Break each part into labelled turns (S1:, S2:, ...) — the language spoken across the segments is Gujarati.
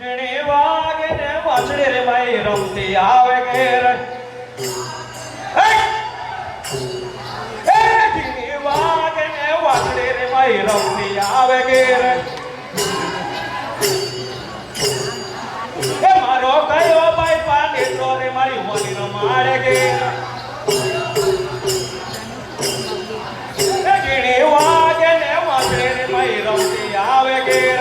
S1: ચીણી વાગે ને વાછડે રે માઈ રમતી આવે ઘેર. ચીણી વાગે ને વાછડે રે માઈ રમતી આવે ઘેર. મારો કયો ભાઈ પાડે તો મારી હોલી રમાડે ઘેર. ચીણી વાગે ને વાછડે રે માઈ રમતી આવે ઘેર.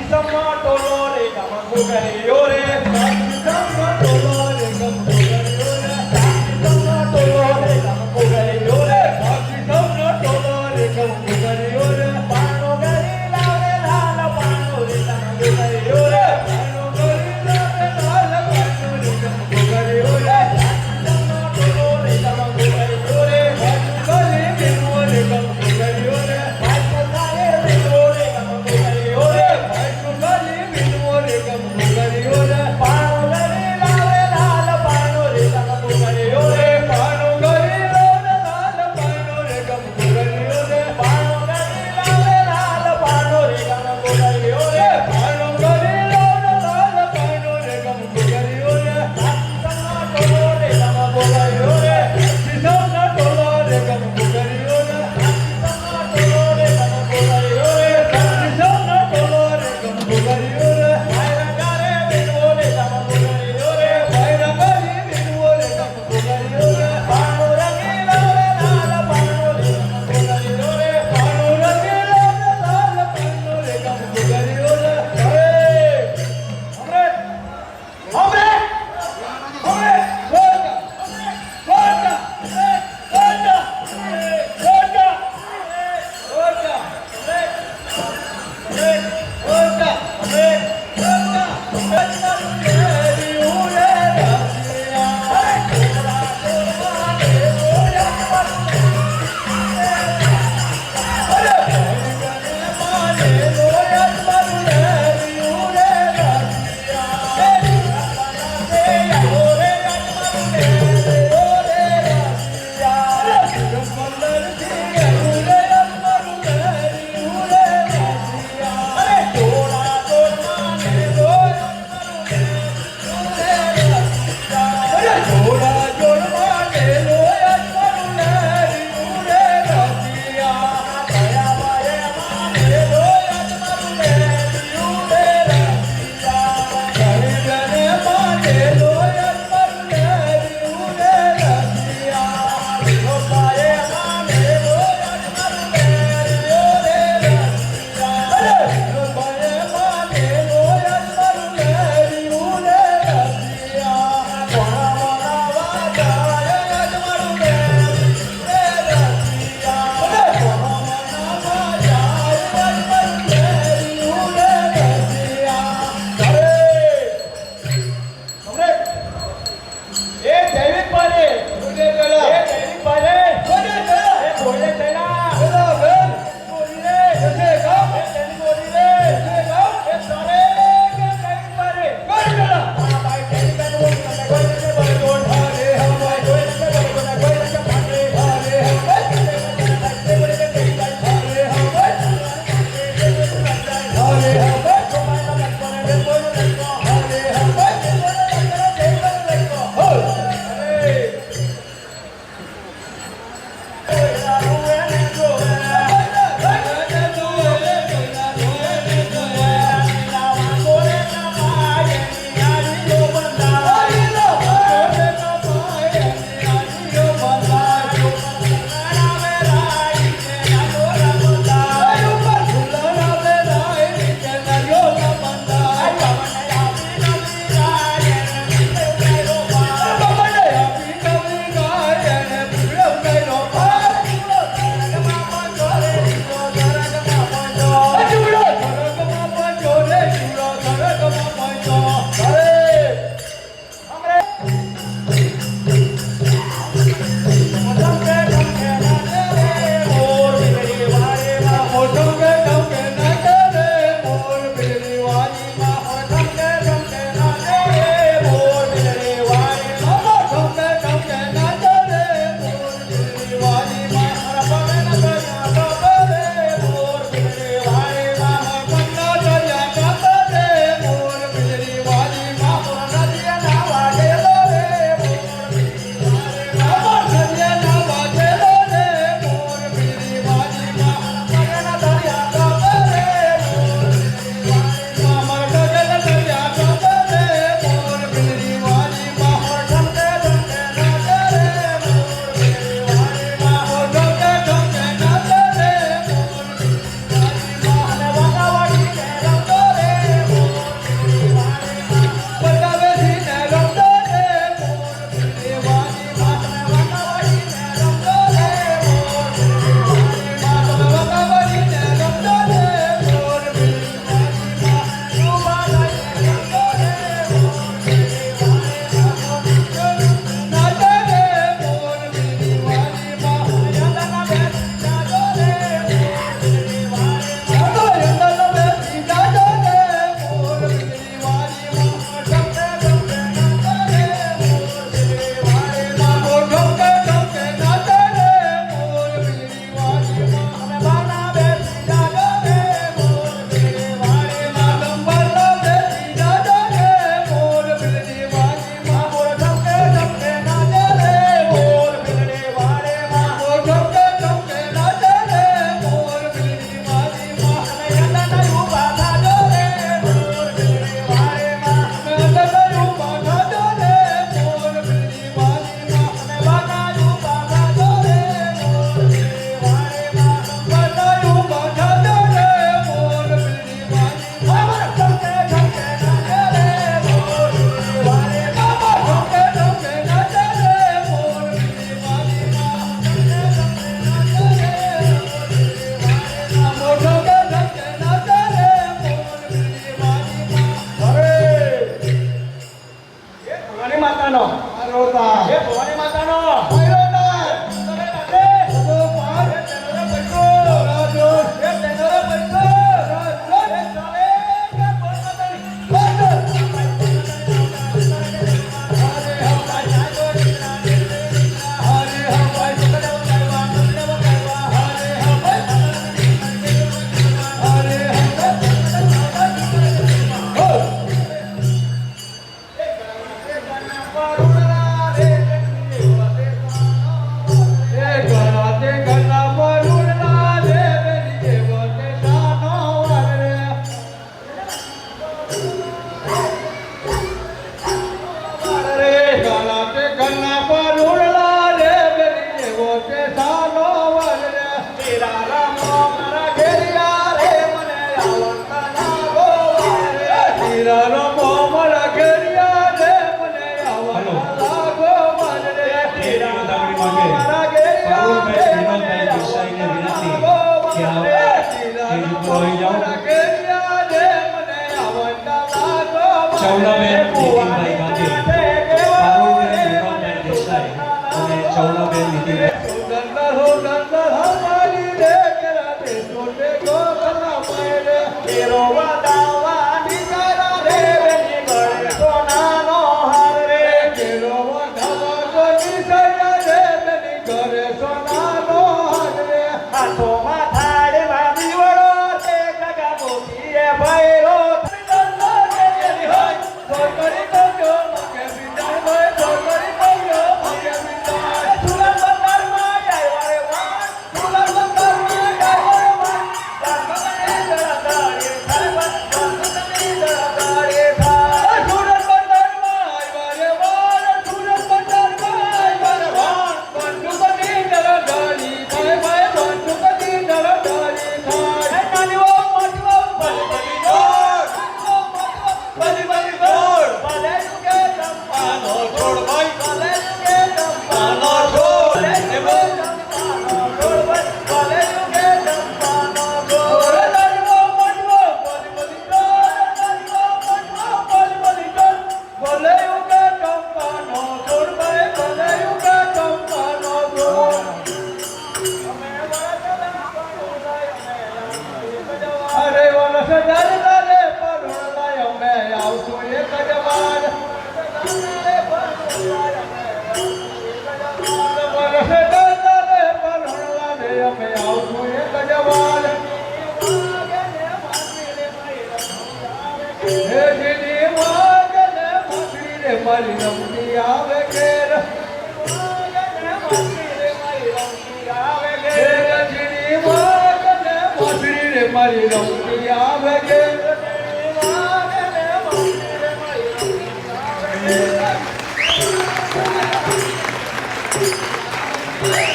S1: Isama dolore, damas.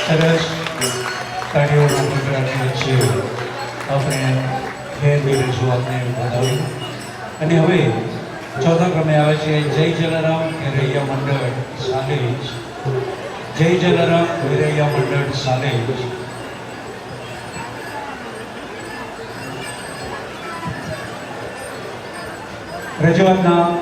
S2: સરસ કાર્યોમાં સંકળાયેલા છીએ. આપણે ઘેર ઘેરે સુવાતને વધાવી અને હવે ચોથા ક્રમે આવે છે જય જલારામ ખેરૈયા મંડળ સાલેજ જય જલારામ ખેરૈયા મંડળ સાલેજ રજૂઆતના